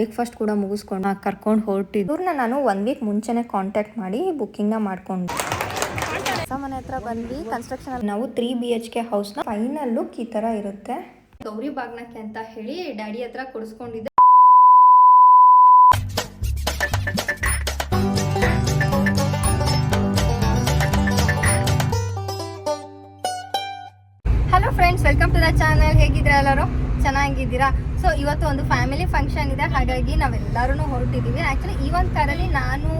Breakfast ಕೂಡ ಮುಗಿಸ್ಕೊಂಡು ಕರ್ಕೊಂಡು ಹೊರಟಿದ್ದು ಇವ್ರನ್ನ ನಾನು ಒನ್ ವೀಕ್ ಮುಂಚೆನೆ ಕಾಂಟ್ಯಾಕ್ಟ್ ಮಾಡಿ ಬುಕ್ಕಿಂಗ್ನ ಮಾಡ್ಕೊಂಡು ಹೊಸ ಮನೆ ಹತ್ರ ಬಂದ್ವಿ. ಕನ್ಸ್ಟ್ರಕ್ಷನ್ ನಾವು ತ್ರೀ ಬಿ ಎಚ್ ಕೆ ಹೌಸ್ನ ಫೈನಲ್ ಲುಕ್ ಈ ಥರ ಇರುತ್ತೆ. ಗೌರಿ ಬಾಗ್ನಕ್ಕೆ ಅಂತ ಹೇಳಿ ಡ್ಯಾಡಿ ಹತ್ರ ಕೊಡಿಸ್ಕೊಂಡಿದ್ದೆ. Hello friends welcome to the channel ಹೇಗಿದ್ರೆ ಎಲ್ಲರೂ? ಚೆನ್ನಾಗಿದ್ದೀರಾ? ಸೊ ಇವತ್ತು ಒಂದು ಫ್ಯಾಮಿಲಿ ಫಂಕ್ಷನ್ ಇದೆ. ಹಾಗಾಗಿ ನಾವೆಲ್ಲರೂ ಹೊರಟಿದ್ದೀವಿ. ಆ್ಯಕ್ಚುಲಿ ಈ ಒಂದು ಕಾರಲ್ಲಿ ನಾನು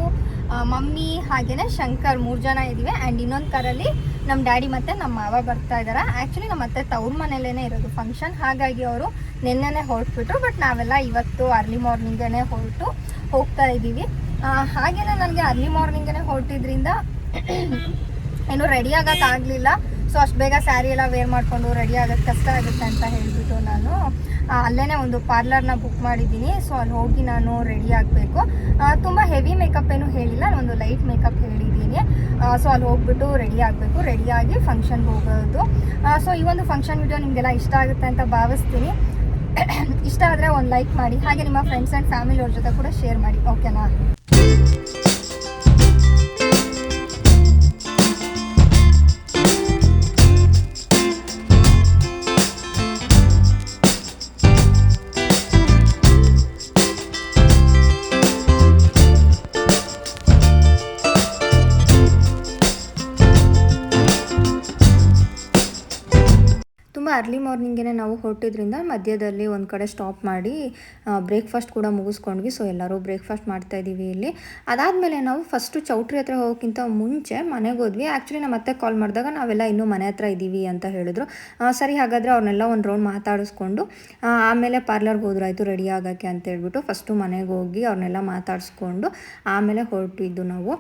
ಮಮ್ಮಿ ಹಾಗೇನೆ ಶಂಕರ್ ಮೂರು ಜನ ಇದ್ದೀವಿ. ಆ್ಯಂಡ್ ಇನ್ನೊಂದು ಕಾರಲ್ಲಿ ನಮ್ಮ ಡ್ಯಾಡಿ ಮತ್ತು ನಮ್ಮ ಮಾವ ಬರ್ತಾ ಇದ್ದಾರೆ ಆ್ಯಕ್ಚುಲಿ ನಮ್ಮ ಅತ್ತೆ ತವ್ರ ಮನೇಲೇ ಇರೋದು ಫಂಕ್ಷನ್ ಹಾಗಾಗಿ ಅವರು ನಿನ್ನೆನೇ ಹೊರಟ್ಬಿಟ್ರು. ಬಟ್ ನಾವೆಲ್ಲ ಇವತ್ತು ಅರ್ಲಿ ಮಾರ್ನಿಂಗೇ ಹೊರಟು ಹೋಗ್ತಾ ಇದ್ದೀವಿ. ಹಾಗೆಯೇ ನನಗೆ ಅರ್ಲಿ ಮಾರ್ನಿಂಗೇ ಹೊರಟಿದ್ರಿಂದ ಏನು ರೆಡಿ ಆಗಕ್ಕಾಗಲಿಲ್ಲ. ಸೊ ಅಷ್ಟು ಬೇಗ ಸ್ಯಾರಿ ಎಲ್ಲ ವೇರ್ ಮಾಡಿಕೊಂಡು ರೆಡಿ ಆಗೋದು ಕಷ್ಟ ಆಗುತ್ತೆ ಅಂತ ಹೇಳಿಬಿಟ್ಟು ನಾನು ಅಲ್ಲೇ ಒಂದು ಪಾರ್ಲರ್ನ ಬುಕ್ ಮಾಡಿದ್ದೀನಿ. ಸೊ ಅಲ್ಲಿ ಹೋಗಿ ನಾನು ರೆಡಿ ಆಗಬೇಕು. ತುಂಬ ಹೆವಿ ಮೇಕಪ್ ಏನು ಹೇಳಿಲ್ಲ. ಒಂದು ಲೈಟ್ ಮೇಕಪ್ ಹೇಳಿದ್ದೀನಿ. ಸೊ ಅಲ್ಲಿ ಹೋಗ್ಬಿಟ್ಟು ರೆಡಿ ಆಗಬೇಕು. ರೆಡಿಯಾಗಿ ಫಂಕ್ಷನ್ಗೆ ಹೋಗೋದು. ಸೊ ಈ ಒಂದು ಫಂಕ್ಷನ್ ವಿಡಿಯೋ ನಿಮಗೆಲ್ಲ ಇಷ್ಟ ಆಗುತ್ತೆ ಅಂತ ಭಾವಿಸ್ತೀನಿ. ಇಷ್ಟ ಆದರೆ ಒಂದು ಲೈಕ್ ಮಾಡಿ. ಹಾಗೆ ನಿಮ್ಮ ಫ್ರೆಂಡ್ಸ್ ಆ್ಯಂಡ್ ಫ್ಯಾಮಿಲಿ ಅವ್ರ ಜೊತೆ ಕೂಡ ಶೇರ್ ಮಾಡಿ. ಓಕೆನಾ ಅರ್ಲಿ ಮಾರ್ನಿಂಗೇ ನಾವು ಹೊರಟಿದ್ರಿಂದ ಮಧ್ಯದಲ್ಲಿ ಒಂದು ಕಡೆ ಸ್ಟಾಪ್ ಮಾಡಿ ಬ್ರೇಕ್ಫಾಸ್ಟ್ ಕೂಡ ಮುಗಿಸ್ಕೊಂಡ್ವಿ. ಸೊ ಎಲ್ಲರೂ ಬ್ರೇಕ್ಫಾಸ್ಟ್ ಮಾಡ್ತಾ ಇದ್ದೀವಿ ಇಲ್ಲಿ. ಅದಾದಮೇಲೆ ನಾವು ಫಸ್ಟು ಚೌಟ್ರಿ ಹತ್ರ ಹೋಗೋಕ್ಕಿಂತ ಮುಂಚೆ ಮನೆಗೆ ಹೋದ್ವಿ. ಆ್ಯಕ್ಚುಲಿ ನಮ್ಮ ಮತ್ತೆ ಕಾಲ್ ಮಾಡಿದಾಗ ನಾವೆಲ್ಲ ಇನ್ನೂ ಮನೆ ಹತ್ರ ಇದ್ದೀವಿ ಅಂತ ಹೇಳಿದ್ರು. ಸರಿ, ಹಾಗಾದರೆ ಅವ್ರನ್ನೆಲ್ಲ ಒಂದು ರೌಂಡ್ ಮಾತಾಡಿಸ್ಕೊಂಡು ಆಮೇಲೆ ಪಾರ್ಲರ್ಗೆ ಹೋದ್ರಾಯ್ತು ರೆಡಿ ಆಗೋಕ್ಕೆ ಅಂತ ಹೇಳ್ಬಿಟ್ಟು ಫಸ್ಟು ಮನೆಗೆ ಹೋಗಿ ಅವ್ರನ್ನೆಲ್ಲ ಮಾತಾಡಿಸ್ಕೊಂಡು ಆಮೇಲೆ ಹೊರಟಿದ್ದು ನಾವು.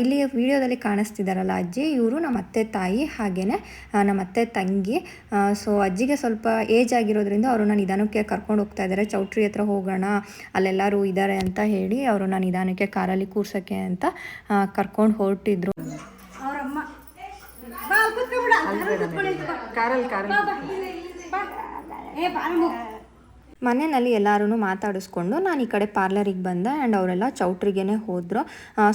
ಇಲ್ಲಿ ವಿಡಿಯೋದಲ್ಲಿ ಕಾಣಿಸ್ತಿದ್ದಾರಲ್ಲ ಅಜ್ಜಿ, ಇವರು ನಮ್ಮ ಅತ್ತೆ ತಾಯಿ ಹಾಗೆಯೇ ನಮ್ಮ ಅತ್ತೆ ತಂಗಿ. ಸೊ ಅಜ್ಜಿಗೆ ಸ್ವಲ್ಪ ಏಜ್ ಆಗಿರೋದ್ರಿಂದ ಅವ್ರನ್ನ ನಿಧಾನಕ್ಕೆ ಕರ್ಕೊಂಡು ಹೋಗ್ತಾ ಇದ್ದಾರೆ ಚೌಟ್ರಿ ಹತ್ರ ಹೋಗೋಣ ಅಲ್ಲೆಲ್ಲರೂ ಇದ್ದಾರೆ ಅಂತ ಹೇಳಿ ಅವ್ರನ್ನ ನಿಧಾನಕ್ಕೆ ಕಾರಲ್ಲಿ ಕೂರ್ಸೋಕ್ಕೆ ಅಂತ ಕರ್ಕೊಂಡು ಹೊರಟಿದ್ರು. ಕಾರಲ್ಲಿ ಕಾರಲ್ಲಿ ಮನೆಯಲ್ಲಿ ಎಲ್ಲರೂ ಮಾತಾಡಿಸ್ಕೊಂಡು ನಾನು ಈ ಕಡೆ ಪಾರ್ಲರಿಗೆ ಬಂದೆ ಆ್ಯಂಡ್ ಅವರೆಲ್ಲ ಚೌಟ್ರಿಗೇ ಹೋದರು.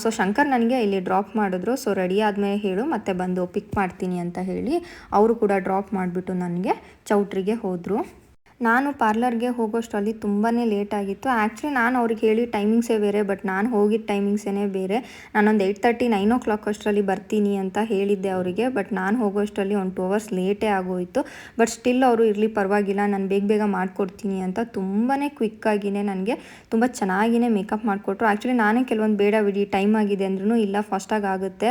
ಸೊ ಶಂಕರ್ ನನಗೆ ಇಲ್ಲಿ ಡ್ರಾಪ್ ಮಾಡಿದ್ರು. ಸೊ ರೆಡಿ ಆದಮೇಲೆ ಹೇಳು, ಮತ್ತೆ ಬಂದು ಪಿಕ್ ಮಾಡ್ತೀನಿ ಅಂತ ಹೇಳಿ, ಅವರು ಕೂಡ ಡ್ರಾಪ್ ಮಾಡಿಬಿಟ್ಟು ನನಗೆ ಚೌಟ್ರಿಗೆ ಹೋದರು. ನಾನು ಪಾರ್ಲರ್ಗೆ ಹೋಗೋಷ್ಟರಲ್ಲಿ ತುಂಬಾ ಲೇಟ್ ಆಗಿತ್ತು. ಆ್ಯಕ್ಚುಲಿ ನಾನು ಅವ್ರಿಗೆ ಹೇಳಿ ಟೈಮಿಂಗ್ಸೇ ಬೇರೆ, ಬಟ್ ನಾನು ಹೋಗಿದ್ದ ಟೈಮಿಂಗ್ಸೇ ಬೇರೆ. ನಾನೊಂದು eight thirty, nine o'clock ಅಷ್ಟರಲ್ಲಿ ಬರ್ತೀನಿ ಅಂತ ಹೇಳಿದ್ದೆ ಅವರಿಗೆ, ಬಟ್ ನಾನು ಹೋಗೋಷ್ಟರಲ್ಲಿ ಒಂದು ಟೂ ಅವರ್ಸ್ ಲೇಟೇ ಆಗೋಯಿತು. ಬಟ್ ಸ್ಟಿಲ್ ಅವರು ಇರಲಿ ಪರವಾಗಿಲ್ಲ, ನಾನು ಬೇಗ ಬೇಗ ಮಾಡಿಕೊಡ್ತೀನಿ ಅಂತ ತುಂಬಾ ಕ್ವಿಕ್ಕಾಗಿಯೇ ನನಗೆ ತುಂಬ ಚೆನ್ನಾಗಿಯೇ ಮೇಕಪ್ ಮಾಡಿಕೊಟ್ರು. ಆ್ಯಕ್ಚುಲಿ ನಾನೇ ಕೆಲವೊಂದು ಬೇಡ ಬಿಡಿ, ಟೈಮ್ ಆಗಿದೆ ಅಂದ್ರೂ ಇಲ್ಲ ಫಾಸ್ಟಾಗಿ ಆಗುತ್ತೆ.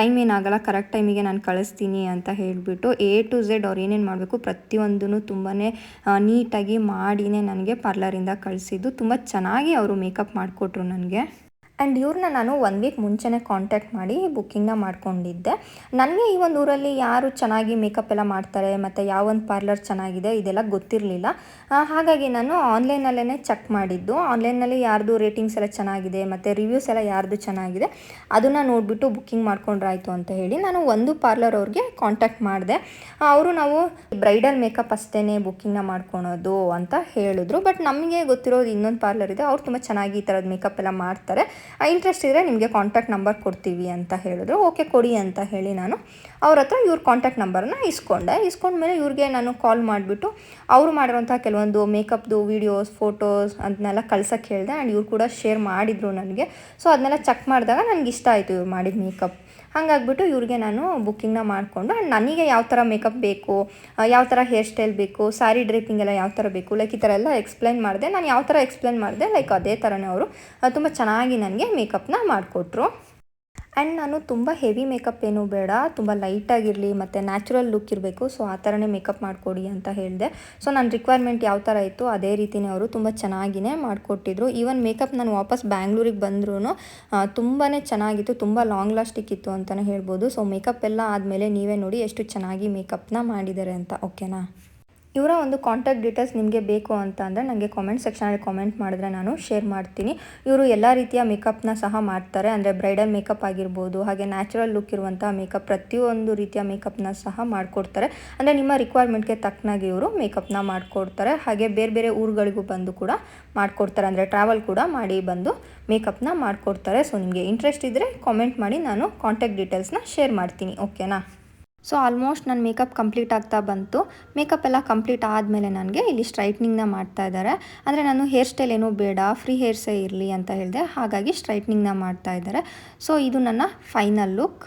ಟೈಮ್ ಏನಾಗಲ್ಲ, ಕರೆಕ್ಟ್ ಟೈಮಿಗೆ ನಾನು ಕಳಿಸ್ತೀನಿ ಅಂತ ಹೇಳಿಬಿಟ್ಟು ಎ ಟು ಝೆಡ್ ಅವ್ರು ಏನೇನು ಮಾಡಬೇಕು ಪ್ರತಿಯೊಂದೂ ತುಂಬಾ ನೀಟಾಗಿ ಮಾಡಿನೇ ನನಗೆ ಪಾರ್ಲರಿಂದ ಕಳಿಸಿದ್ದು. ತುಂಬ ಚೆನ್ನಾಗಿ ಅವರು ಮೇಕಪ್ ಮಾಡಿಕೊಟ್ರು ನನಗೆ. ಆ್ಯಂಡ್ ಇವ್ರನ್ನ ನಾನು ಒನ್ ವೀಕ್ ಮುಂಚೆನೇ ಕಾಂಟ್ಯಾಕ್ಟ್ ಮಾಡಿ ಬುಕ್ಕಿಂಗ್ನ ಮಾಡ್ಕೊಂಡಿದ್ದೆ. ನನಗೆ ಈ ಒಂದು ಊರಲ್ಲಿ ಯಾರು ಚೆನ್ನಾಗಿ ಮೇಕಪ್ ಎಲ್ಲ ಮಾಡ್ತಾರೆ, ಮತ್ತು ಯಾವೊಂದು ಪಾರ್ಲರ್ ಚೆನ್ನಾಗಿದೆ ಇದೆಲ್ಲ ಗೊತ್ತಿರಲಿಲ್ಲ. ಹಾಗಾಗಿ ನಾನು ಆನ್ಲೈನಲ್ಲೇ ಚೆಕ್ ಮಾಡಿದ್ದು. ಆನ್ಲೈನಲ್ಲಿ ಯಾರ್ದು ರೇಟಿಂಗ್ಸ್ ಎಲ್ಲ ಚೆನ್ನಾಗಿದೆ, ಮತ್ತು ರಿವ್ಯೂಸ್ ಎಲ್ಲ ಯಾರ್ದು ಚೆನ್ನಾಗಿದೆ, ಅದನ್ನು ನೋಡಿಬಿಟ್ಟು ಬುಕ್ಕಿಂಗ್ ಮಾಡ್ಕೊಂಡ್ರಾಯ್ತು ಅಂತ ಹೇಳಿ ನಾನು ಒಂದು ಪಾರ್ಲರ್ ಅವ್ರಿಗೆ ಕಾಂಟ್ಯಾಕ್ಟ್ ಮಾಡಿದೆ. ಅವರು ನಾವು ಬ್ರೈಡಲ್ ಮೇಕಪ್ ಅಷ್ಟೇ ಬುಕ್ಕಿಂಗ್ನ ಮಾಡ್ಕೊಳೋದು ಅಂತ ಹೇಳಿದ್ರು. ಬಟ್ ನಮಗೆ ಗೊತ್ತಿರೋದು ಇನ್ನೊಂದು ಪಾರ್ಲರ್ ಇದೆ, ಅವ್ರು ತುಂಬ ಚೆನ್ನಾಗಿ ಈ ಥರದ ಮೇಕಪ್ ಎಲ್ಲ ಮಾಡ್ತಾರೆ. ಇಂಟ್ರೆಸ್ಟ್ ಇದ್ದರೆ ನಿಮಗೆ ಕಾಂಟ್ಯಾಕ್ಟ್ ನಂಬರ್ ಕೊಡ್ತೀವಿ ಅಂತ ಹೇಳಿದ್ರು. ಓಕೆ ಕೊಡಿ ಅಂತ ಹೇಳಿ ನಾನು ಅವ್ರ ಹತ್ರ ಇವ್ರ ಕಾಂಟ್ಯಾಕ್ಟ್ ನಂಬರನ್ನ ಇಸ್ಕೊಂಡೆ. ಇಸ್ಕೊಂಡ್ಮೇಲೆ ಇವ್ರಿಗೆ ನಾನು ಕಾಲ್ ಮಾಡಿಬಿಟ್ಟು ಅವರು ಮಾಡಿರೋಂಥ ಕೆಲವೊಂದು ಮೇಕಪ್ದು ವೀಡಿಯೋಸ್ ಫೋಟೋಸ್ ಅದನ್ನೆಲ್ಲ ಕಳ್ಸೋಕ್ಕೆ ಹೇಳಿದೆ. ಆ್ಯಂಡ್ ಇವ್ರು ಕೂಡ ಶೇರ್ ಮಾಡಿದರು ನನಗೆ. ಸೊ ಅದನ್ನೆಲ್ಲ ಚೆಕ್ ಮಾಡಿದಾಗ ನನಗೆ ಇಷ್ಟ ಆಯಿತು ಇವ್ರು ಮಾಡಿದ ಮೇಕಪ್ ಹಾಗಾಗ್ಬಿಟ್ಟು ಇವ್ರಿಗೆ ನಾನು ಬುಕ್ಕಿಂಗ್ನ ಮಾಡಿಕೊಂಡು ಆ್ಯಂಡ್ ನನಗೆ ಯಾವ ಥರ ಮೇಕಪ್ ಬೇಕು ಯಾವ ಥರ ಹೇರ್ ಸ್ಟೈಲ್ ಬೇಕು ಸ್ಯಾರಿ ಡ್ರೇಪಿಂಗ್ ಎಲ್ಲ ಯಾವ ಥರ ಬೇಕು ಲೈಕ್ ಈ ಥರ ಎಲ್ಲ ಎಕ್ಸ್ಪ್ಲೈನ್ ಮಾಡಿದೆ. ನಾನು ಯಾವ ಥರ ಎಕ್ಸ್ಪ್ಲೈನ್ ಮಾಡಿದೆ ಲೈಕ್ ಅದೇ ಥರನೇ ಅವರು ತುಂಬ ಚೆನ್ನಾಗಿ ನನಗೆ ಮೇಕಪ್ನ ಮಾಡಿಕೊಟ್ರು. ಆ್ಯಂಡ್ ನಾನು ತುಂಬ ಹೆವಿ ಮೇಕಪ್ ಏನೂ ಬೇಡ, ತುಂಬ ಲೈಟಾಗಿರಲಿ ಮತ್ತು ನ್ಯಾಚುರಲ್ ಲುಕ್ ಇರಬೇಕು ಸೊ ಆ ಥರನೇ ಮೇಕಪ್ ಮಾಡಿಕೊಡಿ ಅಂತ ಹೇಳಿದೆ. ಸೊ ನನ್ನ ರಿಕ್ವೈರ್ಮೆಂಟ್ ಯಾವ ಥರ ಇತ್ತು ಅದೇ ರೀತಿನೇ ಅವರು ತುಂಬ ಚೆನ್ನಾಗಿಯೇ ಮಾಡಿಕೊಟ್ಟಿದ್ರು. ಈವನ್ ಮೇಕಪ್ ನಾನು ವಾಪಸ್ ಬ್ಯಾಂಗ್ಳೂರಿಗೆ ಬಂದ್ರೂ ತುಂಬಾ ಚೆನ್ನಾಗಿತ್ತು, ತುಂಬ ಲಾಂಗ್ ಲಾಸ್ಟಿಕ್ ಇತ್ತು ಅಂತಲೇ ಹೇಳ್ಬೋದು. ಸೊ ಮೇಕಪ್ ಎಲ್ಲ ಆದಮೇಲೆ ನೀವೇ ನೋಡಿ ಎಷ್ಟು ಚೆನ್ನಾಗಿ ಮೇಕಪ್ನ ಮಾಡಿದ್ದಾರೆ ಅಂತ ಓಕೆನಾ ಇವರ ಒಂದು ಕಾಂಟ್ಯಾಕ್ಟ್ ಡೀಟೇಲ್ಸ್ ನಿಮಗೆ ಬೇಕು ಅಂತ ಅಂದರೆ ನನಗೆ ಕಾಮೆಂಟ್ ಸೆಕ್ಷನಲ್ಲಿ ಕಾಮೆಂಟ್ ಮಾಡಿದ್ರೆ ನಾನು ಶೇರ್ ಮಾಡ್ತೀನಿ. ಇವರು ಎಲ್ಲ ರೀತಿಯ ಮೇಕಪ್ನ ಸಹ ಮಾಡ್ತಾರೆ. ಅಂದರೆ ಬ್ರೈಡಲ್ ಮೇಕಪ್ ಆಗಿರ್ಬೋದು, ಹಾಗೆ ನ್ಯಾಚುರಲ್ ಲುಕ್ ಇರುವಂಥ ಮೇಕಪ್ ಪ್ರತಿಯೊಂದು ರೀತಿಯ ಮೇಕಪ್ನ ಸಹ ಮಾಡಿಕೊಡ್ತಾರೆ. ಅಂದರೆ ನಿಮ್ಮ ರಿಕ್ವೈರ್ಮೆಂಟ್ಗೆ ತಕ್ಕನಾಗಿ ಇವರು ಮೇಕಪ್ನ ಮಾಡಿಕೊಡ್ತಾರೆ. ಹಾಗೆ ಬೇರೆ ಬೇರೆ ಊರುಗಳಿಗೂ ಬಂದು ಕೂಡ ಮಾಡಿಕೊಡ್ತಾರೆ. ಅಂದರೆ ಟ್ರಾವೆಲ್ ಕೂಡ ಮಾಡಿ ಬಂದು ಮೇಕಪ್ನ ಮಾಡಿಕೊಡ್ತಾರೆ. ಸೊ ನಿಮಗೆ ಇಂಟ್ರೆಸ್ಟ್ ಇದ್ದರೆ ಕಾಮೆಂಟ್ ಮಾಡಿ ನಾನು ಕಾಂಟ್ಯಾಕ್ಟ್ ಡೀಟೇಲ್ಸ್ನ ಶೇರ್ ಮಾಡ್ತೀನಿ. ಓಕೆನಾ ಸೊ ಆಲ್ಮೋಸ್ಟ್ ನನ್ನ ಮೇಕಪ್ ಕಂಪ್ಲೀಟ್ ಆಗ್ತಾ ಬಂತು. ಮೇಕಪ್ ಎಲ್ಲ ಕಂಪ್ಲೀಟ್ ಆದಮೇಲೆ ನನಗೆ ಇಲ್ಲಿ ಸ್ಟ್ರೈಟ್ನಿಂಗ್ನ ಮಾಡ್ತಾ ಇದ್ದಾರೆ. ಅಂದರೆ ನಾನು ಹೇರ್ ಸ್ಟೈಲ್ ಏನೂ ಬೇಡ ಫ್ರೀ ಹೇರ್ಸೇ ಇರಲಿ ಅಂತ ಹೇಳಿದೆ. ಹಾಗಾಗಿ ಸ್ಟ್ರೈಟ್ನಿಂಗ್ನ ಮಾಡ್ತಾ ಇದ್ದಾರೆ. ಸೊ ಇದು ನನ್ನ ಫೈನಲ್ ಲುಕ್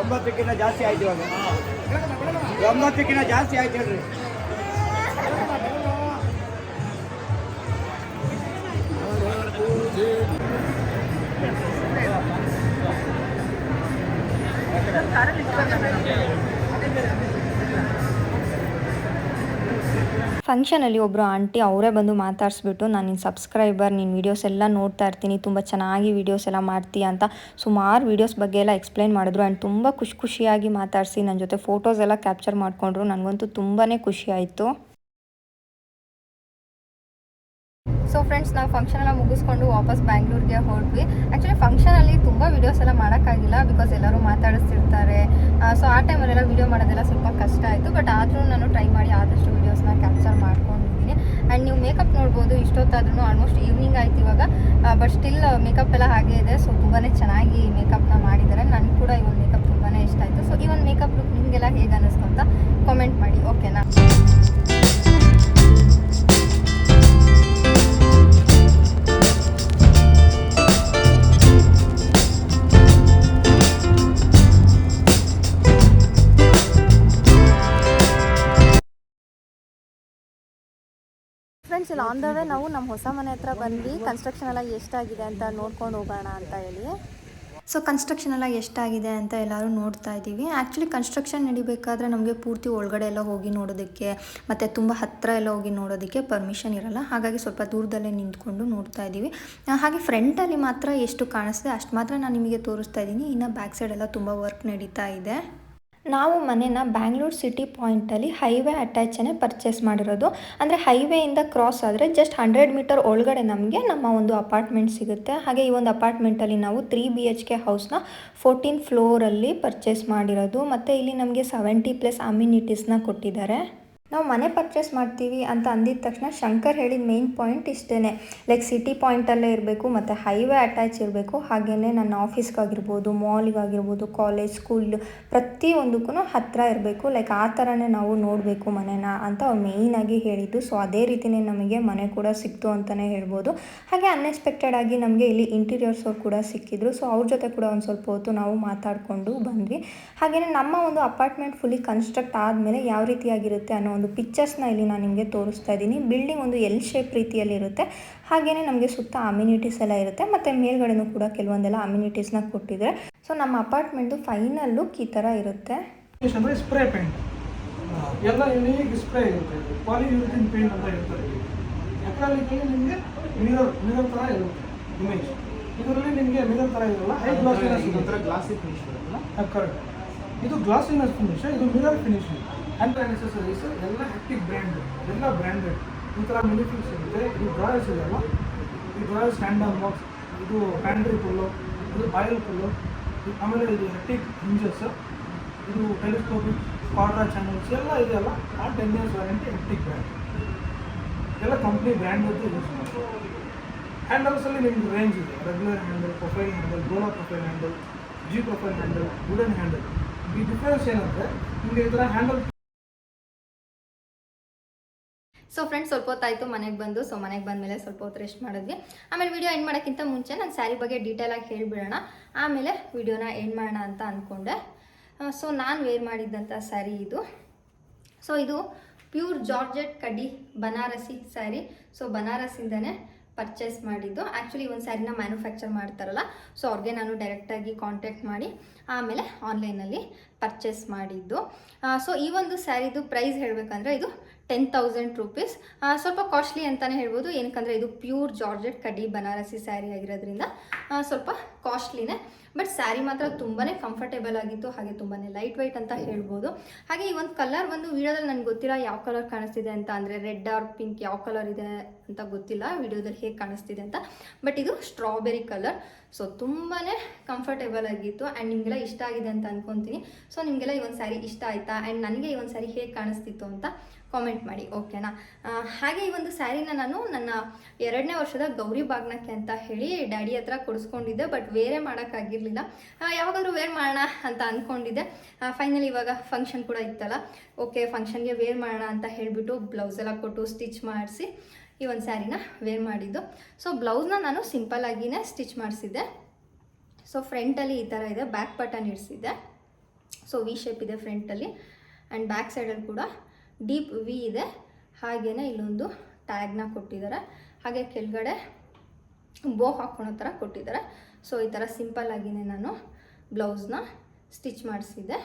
ಒಂಬತ್ತಕ್ಕಿಂತ ಜಾಸ್ತಿ ಆಯ್ತು ಇವಾಗ. ಒಂಬತ್ತಕ್ಕಿಂತ ಜಾಸ್ತಿ ಆಯ್ತು ಹೇಳ್ರಿ. ಫಂಕ್ಷನಲ್ಲಿ ಒಬ್ಬರು ಆಂಟಿ ಅವರೇ ಬಂದು ಮಾತಾಡಿಸ್ಬಿಟ್ಟು, ನಾನು ನಿನ್ನ ಸಬ್ಸ್ಕ್ರೈಬರ್ ನಿನ್ನ ವೀಡಿಯೋಸ್ ಎಲ್ಲ ನೋಡ್ತಾ ಇರ್ತೀನಿ, ತುಂಬ ಚೆನ್ನಾಗಿ ವೀಡಿಯೋಸ್ ಎಲ್ಲ ಮಾಡ್ತೀಯ ಅಂತ ಸುಮಾರು ವೀಡಿಯೋಸ್ ಬಗ್ಗೆ ಎಲ್ಲ ಎಕ್ಸ್ಪ್ಲೈನ್ ಮಾಡಿದ್ರು. ಆ್ಯಂಡ್ ತುಂಬ ಖುಷಿ ಖುಷಿಯಾಗಿ ಮಾತಾಡಿಸಿ ನನ್ನ ಜೊತೆ ಫೋಟೋಸ್ ಎಲ್ಲ ಕ್ಯಾಪ್ಚರ್ ಮಾಡಿಕೊಂಡ್ರು. ನನಗಂತೂ ತುಂಬಾ ಖುಷಿ ಆಯಿತು. ಸೊ ಫ್ರೆಂಡ್ಸ್ ನಾವು ಫಂಕ್ಷನ್ ಎಲ್ಲ ಮುಗಿಸ್ಕೊಂಡು ವಾಪಸ್ ಬ್ಯಾಂಗ್ಳೂರಿಗೆ ಹೊರಟ್ವಿ ಆ್ಯಕ್ಚುಲಿ ಫಂಕ್ಷನಲ್ಲಿ ತುಂಬ ವೀಡಿಯೋಸ್ ಎಲ್ಲ ಮಾಡೋಕ್ಕಾಗಿಲ್ಲ ಬಿಕಾಸ್ ಎಲ್ಲರೂ ಮಾತಾಡಿಸ್ತಿರ್ತಾರೆ. ಸೊ ಆ ಟೈಮಲ್ಲೆಲ್ಲ ವೀಡಿಯೋ ಮಾಡೋದೆಲ್ಲ ಸ್ವಲ್ಪ ಕಷ್ಟ ಆಯಿತು. ಬಟ್ ಆದರೂ ನಾನು ಟ್ರೈ ಮಾಡಿ ಆದಷ್ಟು ವೀಡಿಯೋಸ್ನ ಕ್ಯಾಪ್ಚರ್ ಮಾಡ್ಕೊಂಡಿದ್ದೀನಿ. ಆ್ಯಂಡ್ ನೀವು ಮೇಕಪ್ ನೋಡ್ಬೋದು, ಇಷ್ಟೊತ್ತಾದ್ರೂ ಆಲ್ಮೋಸ್ಟ್ ಈವ್ನಿಂಗ್ ಆಯ್ತು ಇವಾಗ. ಬಟ್ ಸ್ಟಿಲ್ ಮೇಕಪ್ ಎಲ್ಲ ಹಾಗೆ ಇದೆ. ಸೊ ತುಂಬಾ ಚೆನ್ನಾಗಿ ಮೇಕಪ್ನ ಫ್ರೆಂಡ್ಸ್ ಇಲ್ಲಿ ಆನ್ ದ ವೇ ನಾವು ನಮ್ಮ ಹೊಸ ಮನೆ ಹತ್ರ ಬಂದ್ವಿ. ಕನ್ಸ್ಟ್ರಕ್ಷನ್ ಎಲ್ಲ ಎಷ್ಟಾಗಿದೆ ಅಂತ ನೋಡ್ಕೊಂಡು ಹೋಗೋಣ ಅಂತ ಹೇಳಿ. ಸೊ ಕನ್ಸ್ಟ್ರಕ್ಷನ್ ಎಲ್ಲ ಎಷ್ಟಾಗಿದೆ ಅಂತ ಎಲ್ಲರೂ ನೋಡ್ತಾ ಇದ್ದೀವಿ. ಆ್ಯಕ್ಚುಲಿ ಕನ್ಸ್ಟ್ರಕ್ಷನ್ ನಡಿಬೇಕಾದ್ರೆ ನಮಗೆ ಪೂರ್ತಿ ಒಳಗಡೆ ಎಲ್ಲ ಹೋಗಿ ನೋಡೋದಕ್ಕೆ ಮತ್ತು ತುಂಬ ಹತ್ತಿರ ಎಲ್ಲ ಹೋಗಿ ನೋಡೋದಕ್ಕೆ ಪರ್ಮಿಷನ್ ಇರಲ್ಲ. ಹಾಗಾಗಿ ಸ್ವಲ್ಪ ದೂರದಲ್ಲೇ ನಿಂತ್ಕೊಂಡು ನೋಡ್ತಾ ಇದ್ದೀವಿ. ಹಾಗೆ ಫ್ರಂಟಲ್ಲಿ ಮಾತ್ರ ಎಷ್ಟು ಕಾಣಿಸ್ತಿದೆ ಅಷ್ಟು ಮಾತ್ರ ನಾನು ನಿಮಗೆ ತೋರಿಸ್ತಾ ಇದ್ದೀನಿ. ಇನ್ನು ಬ್ಯಾಕ್ ಸೈಡೆಲ್ಲ ತುಂಬ ವರ್ಕ್ ನಡೀತಾ ಇದೆ. ನಾವು ಮನೇನ ಬ್ಯಾಂಗ್ಳೂರ್ ಸಿಟಿ ಪಾಯಿಂಟಲ್ಲಿ ಹೈವೇ ಅಟ್ಯಾಚನ್ನೇ ಪರ್ಚೇಸ್ ಮಾಡಿರೋದು. ಅಂದರೆ ಹೈವೇಯಿಂದ ಕ್ರಾಸ್ ಆದರೆ ಜಸ್ಟ್ ಹಂಡ್ರೆಡ್ ಮೀಟರ್ ಒಳಗಡೆ ನಮಗೆ ನಮ್ಮ ಒಂದು ಅಪಾರ್ಟ್ಮೆಂಟ್ ಸಿಗುತ್ತೆ. ಹಾಗೆ ಈ ಒಂದು ಅಪಾರ್ಟ್ಮೆಂಟಲ್ಲಿ ನಾವು ತ್ರೀ ಬಿ ಎಚ್ ಕೆ ಹೌಸ್ನ ಫೋರ್ಟೀನ್ ಫ್ಲೋರಲ್ಲಿ ಪರ್ಚೇಸ್ ಮಾಡಿರೋದು. ಮತ್ತು ಇಲ್ಲಿ ನಮಗೆ ಸೆವೆಂಟಿ ಪ್ಲಸ್ ಅಮ್ಯುನಿಟೀಸ್ನ ಕೊಟ್ಟಿದ್ದಾರೆ. ನಾವು ಮನೆ ಪರ್ಚೇಸ್ ಮಾಡ್ತೀವಿ ಅಂತ ಅಂದಿದ ತಕ್ಷಣ ಶಂಕರ್ ಹೇಳಿದ ಮೇನ್ ಪಾಯಿಂಟ್ ಇಷ್ಟೇ ಲೈಕ್ ಸಿಟಿ ಪಾಯಿಂಟಲ್ಲೇ ಇರಬೇಕು, ಮತ್ತು ಹೈವೇ ಅಟ್ಯಾಚ್ ಇರಬೇಕು. ಹಾಗೆಯೇ ನನ್ನ ಆಫೀಸ್ಗಾಗಿರ್ಬೋದು ಮಾಲಿಗಾಗಿರ್ಬೋದು ಕಾಲೇಜ್ ಸ್ಕೂಲ್ ಪ್ರತಿಯೊಂದಕ್ಕೂ ಹತ್ತಿರ ಇರಬೇಕು. ಲೈಕ್ ಆ ಥರನೇ ನಾವು ನೋಡಬೇಕು ಮನೆನ ಅಂತ ಅವ್ರು ಮೇಯ್ನಾಗಿ ಹೇಳಿದ್ದು. ಸೊ ಅದೇ ರೀತಿಯೇ ನಮಗೆ ಮನೆ ಕೂಡ ಸಿಕ್ತು ಅಂತಲೇ ಹೇಳ್ಬೋದು. ಹಾಗೆ ಅನ್ಎಕ್ಸ್ಪೆಕ್ಟೆಡ್ ಆಗಿ ನಮಗೆ ಇಲ್ಲಿ ಇಂಟೀರಿಯರ್ಸ್ ಅವ್ರು ಕೂಡ ಸಿಕ್ಕಿದ್ರು. ಸೊ ಅವ್ರ ಜೊತೆ ಕೂಡ ಒಂದು ಸ್ವಲ್ಪ ಹೊತ್ತು ನಾವು ಮಾತಾಡಿಕೊಂಡು ಬಂದ್ವಿ. ಹಾಗೆಯೇ ನಮ್ಮ ಒಂದು ಅಪಾರ್ಟ್ಮೆಂಟ್ ಫುಲ್ಲಿ ಕನ್ಸ್ಟ್ರಕ್ಟ್ ಆದಮೇಲೆ ಯಾವ ರೀತಿಯಾಗಿರುತ್ತೆ ಅನ್ನೋ ಒಂದು ಪಿಕ್ಚರ್ಸ್ನ ಇಲ್ಲಿ ನಾನು ನಿಮಗೆ ತೋರಿಸ್ತಾ ಇದ್ದೀನಿ. ಬಿಲ್ಡಿಂಗ್ ಒಂದು ಎಲ್ ಶೇಪ್ ರೀತಿಯಲ್ಲಿ ಇರುತ್ತೆ. ಹಾಗೆಯೇ ನಮಗೆ ಸುತ್ತ ಅಮ್ಯುನಿಟೀಸ್ ಎಲ್ಲ ಇರುತ್ತೆ. ಮತ್ತು ಮೇಲ್ಗಡೆನೂ ಕೂಡ ಕೆಲವೊಂದೆಲ್ಲ ಅಮ್ಯುನಿಟೀಸ್ನ ಕೊಟ್ಟಿದ್ದಾರೆ. ಸೊ ನಮ್ಮ ಅಪಾರ್ಟ್ಮೆಂಟ್ದು ಫೈನಲ್ ಲುಕ್ ಈ ಥರ ಇರುತ್ತೆ. ಅಂದರೆ ಸ್ಪ್ರೇ ಪೇಂಟ್ ಎಲ್ಲ ಯೂನಿಕ್ ಸ್ಪ್ರೇ ಇರುತ್ತೆ. ಪಾಲಿಯೂರಿಥಿನ್ ಪೇಂಟ್ ಅಂತ ಇರ್ತಾರೆ ಅಕ್ರಾಲಿಕಲ್ಲಿ ನಿಮಗೆ ಮಿರರ್ ಮಿರರ್ ಥರ ಇರುತ್ತೆ ಇಮೇಜ್ ಇದರಲ್ಲಿ ನಿಮಗೆ ಮಿರರ್ ಥರ ಇರಲ್ಲ ಹೈ ಇರುತ್ತೆ. ಗ್ಲಾಸಿ ಫಿನಿಶ್ ಬರುತ್ತಲ್ಲ ಕರೆಕ್ಟ್ ಇದು ಗ್ಲಾಸಿನ ಫಿನಿಶ್ ಇದು ಮಿರರ್ ಫಿನಿಶ್ ಆ್ಯಂಡ್ ನೆಸಸರೀಸ್ ಎಲ್ಲ ಹ್ಯಾಕ್ಟಿಕ್ ಬ್ರ್ಯಾಂಡ್ ಎಲ್ಲ ಬ್ರ್ಯಾಂಡೆಡ್ ಈ ಥರ ಮಿನಿಫಿಕ್ಸ್ ಇರುತ್ತೆ ಇದು ಡ್ರಾಯರ್ಸ್ ಇದೆಯಲ್ಲ ಈ ಡ್ರಾಯರ್ ಸ್ಟ್ಯಾಂಡ್ ಆನ್ ಬಾಕ್ಸ್ ಇದು ಪ್ಯಾಂಡ್ರಿ ಪುಲ್ಲು ಇದು ಬಾಯಲ್ ಪುಲ್ಲು ಆಮೇಲೆ ಇದು ಹೆಟ್ಟಿಕ್ ಹಿಂಜಸ್ ಇದು ಟೆಲಿಸ್ಕೋಪಿಕ್ ಕ್ವಾಡ್ರಾ ಚಾನಲ್ಸ್ ಎಲ್ಲ ಇದೆಯಲ್ಲ ಆ ten years warranty Hettich brand ಎಲ್ಲ ಕಂಪ್ನಿ ಬ್ರ್ಯಾಂಡ್ ಅಂತ ಯೂಸ್ ಮಾಡ್ತಾರೆ ಹ್ಯಾಂಡಲ್ಸಲ್ಲಿ ನಿಮ್ಗೆ ರೇಂಜ್ ಇದೆ. Regular handle profile handle gola profile handle G profile handle wooden handle ಈ ಡಿಫ್ರೆನ್ಸ್ ಏನಂದರೆ, ನಿಮಗೆ ಈ ಥರ ಹ್ಯಾಂಡಲ್ ಸೊ ಫ್ರೆಂಡ್ಸ್ ಸ್ವಲ್ಪ ಹೊತ್ತಾಯಿತು ಮನೆಗೆ ಬಂದು. ಸೊ ಮನೆಗೆ ಬಂದಮೇಲೆ ಸ್ವಲ್ಪ ಹೊತ್ತು ರೆಸ್ಟ್ ಮಾಡಿದ್ವಿ. ಆಮೇಲೆ ವಿಡಿಯೋ ಎಂಡ್ ಮಾಡೋಕ್ಕಿಂತ ಮುಂಚೆ ನಾನು ಸ್ಯಾರಿ ಬಗ್ಗೆ ಡೀಟೇಲಾಗಿ ಹೇಳಿಬಿಡೋಣ. ಆಮೇಲೆ ವಿಡಿಯೋನ ಎಂಡ್ ಮಾಡೋಣ ಅಂತ ಅಂದ್ಕೊಂಡೆ ಸೊ ನಾನು ವೇರ್ ಮಾಡಿದ್ದಂಥ ಸ್ಯಾರಿ ಇದು. ಸೊ ಇದು ಪ್ಯೂರ್ ಜಾರ್ಜೆಟ್ ಕಡ್ಡಿ ಬನಾರಸಿ ಸ್ಯಾರಿ ಸೊ ಬನಾರಸಿಂದನೇ ಪರ್ಚೇಸ್ ಮಾಡಿದ್ದು. ಆ್ಯಕ್ಚುಲಿ ಒಂದು ಸ್ಯಾರಿನ ಮ್ಯಾನುಫ್ಯಾಕ್ಚರ್ ಮಾಡ್ತಾರಲ್ಲ. ಸೊ ಅವ್ರಿಗೆ ನಾನು ಡೈರೆಕ್ಟಾಗಿ ಕಾಂಟ್ಯಾಕ್ಟ್ ಮಾಡಿ. ಆಮೇಲೆ ಆನ್ಲೈನಲ್ಲಿ ಪರ್ಚೇಸ್ ಮಾಡಿದ್ದು. ಸೊ ಈ ಒಂದು ಸ್ಯಾರಿದು ಪ್ರೈಸ್ ಹೇಳಬೇಕಂದ್ರೆ ಇದು ಟೆನ್ ತೌಸಂಡ್ ರುಪೀಸ್ ಸ್ವಲ್ಪ ಕಾಸ್ಟ್ಲಿ ಅಂತಲೇ ಹೇಳ್ಬೋದು. ಏನಕ್ಕಂದರೆ ಇದು ಪ್ಯೂರ್ ಜಾರ್ಜೆಟ್ ಕಡಿ ಬನಾರಸಿ ಸ್ಯಾರಿ ಆಗಿರೋದ್ರಿಂದ ಸ್ವಲ್ಪ ಕಾಸ್ಟ್ಲಿನೇ ಬಟ್ ಸ್ಯಾರಿ ಮಾತ್ರ ತುಂಬಾ ಕಂಫರ್ಟೇಬಲ್ ಆಗಿತ್ತು. ಹಾಗೆ ತುಂಬಾ ಲೈಟ್ ವೈಟ್ ಅಂತ ಹೇಳ್ಬೋದು. ಹಾಗೆ ಈ ಒಂದು ಕಲರ್ ಒಂದು ವಿಡಿಯೋದಲ್ಲಿ ನನಗೆ ಗೊತ್ತಿಲ್ಲ ಯಾವ ಕಲರ್ ಕಾಣಿಸ್ತಿದೆ ಅಂತ. ಅಂದರೆ ರೆಡ್ ಆರ್ ಪಿಂಕ್ ಯಾವ ಕಲರ್ ಇದೆ ಅಂತ ಗೊತ್ತಿಲ್ಲ. ವಿಡಿಯೋದಲ್ಲಿ ಹೇಗೆ ಕಾಣಿಸ್ತಿದೆ ಅಂತ. ಬಟ್ ಇದು ಸ್ಟ್ರಾಬೆರಿ ಕಲರ್ ಸೊ ತುಂಬಾ ಕಂಫರ್ಟೇಬಲ್ ಆಗಿತ್ತು ಆ್ಯಂಡ್ ನಿಮಗೆಲ್ಲ ಇಷ್ಟ ಆಗಿದೆ ಅಂತ ಅನ್ಕೊತೀನಿ. ಸೊ ನಿಮಗೆಲ್ಲ ಈ ಒಂದು ಸ್ಯಾರಿ ಇಷ್ಟ ಆಯಿತಾ? ಆ್ಯಂಡ್ ನನಗೆ ಈ ಒಂದು ಸ್ಯಾರಿ ಹೇಗೆ ಕಾಣಿಸ್ತಿತ್ತು ಅಂತ ಕಾಮೆಂಟ್ ಮಾಡಿ ಓಕೆನಾ ಹಾಗೆ ಈ ಒಂದು ಸ್ಯಾರಿನ ನಾನು ನನ್ನ ಎರಡನೇ ವರ್ಷದ ಗೌರಿ ಬಾಗ್ನಕ್ಕೆ ಅಂತ ಹೇಳಿ ಡ್ಯಾಡಿ ಹತ್ರ ಕೊಡಿಸ್ಕೊಂಡಿದ್ದೆ ಬಟ್ ವೇರೇ ಮಾಡೋಕ್ಕಾಗಿರಲಿಲ್ಲ ಯಾವಾಗಾದ್ರೂ ವೇರ್ ಮಾಡೋಣ ಅಂತ ಅಂದ್ಕೊಂಡಿದ್ದೆ ಫೈನಲಿ ಇವಾಗ ಫಂಕ್ಷನ್ ಕೂಡ ಇತ್ತಲ್ಲ. ಓಕೆ ಫಂಕ್ಷನ್ಗೆ ವೇರ್ ಮಾಡೋಣ ಅಂತ ಹೇಳಿಬಿಟ್ಟು ಬ್ಲೌಸೆಲ್ಲ ಕೊಟ್ಟು ಸ್ಟಿಚ್ ಮಾಡಿಸಿ ಈ ಒಂದು ಸ್ಯಾರಿನ ವೇರ್ ಮಾಡಿದ್ದು. ಸೊ ಬ್ಲೌಸ್ನ ನಾನು ಸಿಂಪಲ್ ಆಗಿನೇ ಸ್ಟಿಚ್ ಮಾಡಿಸಿದ್ದೆ. ಸೊ ಫ್ರಂಟಲ್ಲಿ ಈ ಥರ ಇದೆ ಬ್ಯಾಕ್ ಬಟನ್ ಇಡಿಸಿದ್ದೆ. ಸೊ ವಿ ಶೇಪ್ ಇದೆ ಫ್ರಂಟಲ್ಲಿ ಆ್ಯಂಡ್ ಬ್ಯಾಕ್ ಸೈಡಲ್ಲಿ ಕೂಡ ಡೀಪ್ ವಿ ಇದೆ. ಹಾಗೆಯೇ ಇಲ್ಲೊಂದು ಟ್ಯಾಗ್ನ ಕೊಟ್ಟಿದ್ದಾರೆ. ಹಾಗೆ ಕೆಳಗಡೆ ಬೋ ಹಾಕ್ಕೊಳೋ ಥರ ಕೊಟ್ಟಿದ್ದಾರೆ. ಸೊ ಈ ಥರ ಸಿಂಪಲ್ ಆಗಿನೇ ನಾನು ಬ್ಲೌಸ್ನ ಸ್ಟಿಚ್ ಮಾಡಿಸಿದ್ದೆ.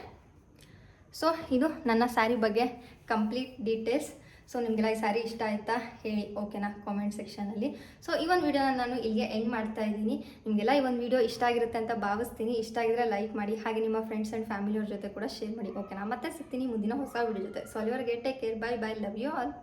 ಸೊ ಇದು ನನ್ನ ಸ್ಯಾರಿ ಬಗ್ಗೆ ಕಂಪ್ಲೀಟ್ ಡೀಟೇಲ್ಸ್ ಸೊ ನಿಮಗೆಲ್ಲ ಈ ಸ್ಯಾರಿ ಇಷ್ಟ ಆಯ್ತಾ? ಹೇಳಿ, ಓಕೆನಾ ಕಾಮೆಂಟ್ ಸೆಕ್ಷನಲ್ಲಿ ಸೊ ಈ ಒಂದು ವಿಡಿಯೋನ ನಾನು ಇಲ್ಲಿಗೆ ಎಂಡ್ ಮಾಡ್ತಾ ಇದ್ದೀನಿ. ನಿಮಗೆಲ್ಲ ಈ ಒಂದು ವಿಡಿಯೋ ಇಷ್ಟ ಆಗಿರುತ್ತೆ ಅಂತ ಭಾವಿಸ್ತೀನಿ. ಇಷ್ಟ ಆಗಿದ್ರೆ ಲೈಕ್ ಮಾಡಿ, ಹಾಗೆ ನಿಮ್ಮ ಫ್ರೆಂಡ್ಸ್ ಆ್ಯಂಡ್ ಫ್ಯಾಮಿಲಿಯವ್ರ ಜೊತೆ ಕೂಡ ಶೇರ್ ಮಾಡಿ, ಓಕೆನಾ? ಮತ್ತೆ ಸಿಗ್ತೀನಿ ಮುಂದಿನ ಹೊಸ ವಿಡಿಯೋ ಜೊತೆ. ಸೊ ಅಲ್ಲಿವರೆಗೆ take care bye bye love you all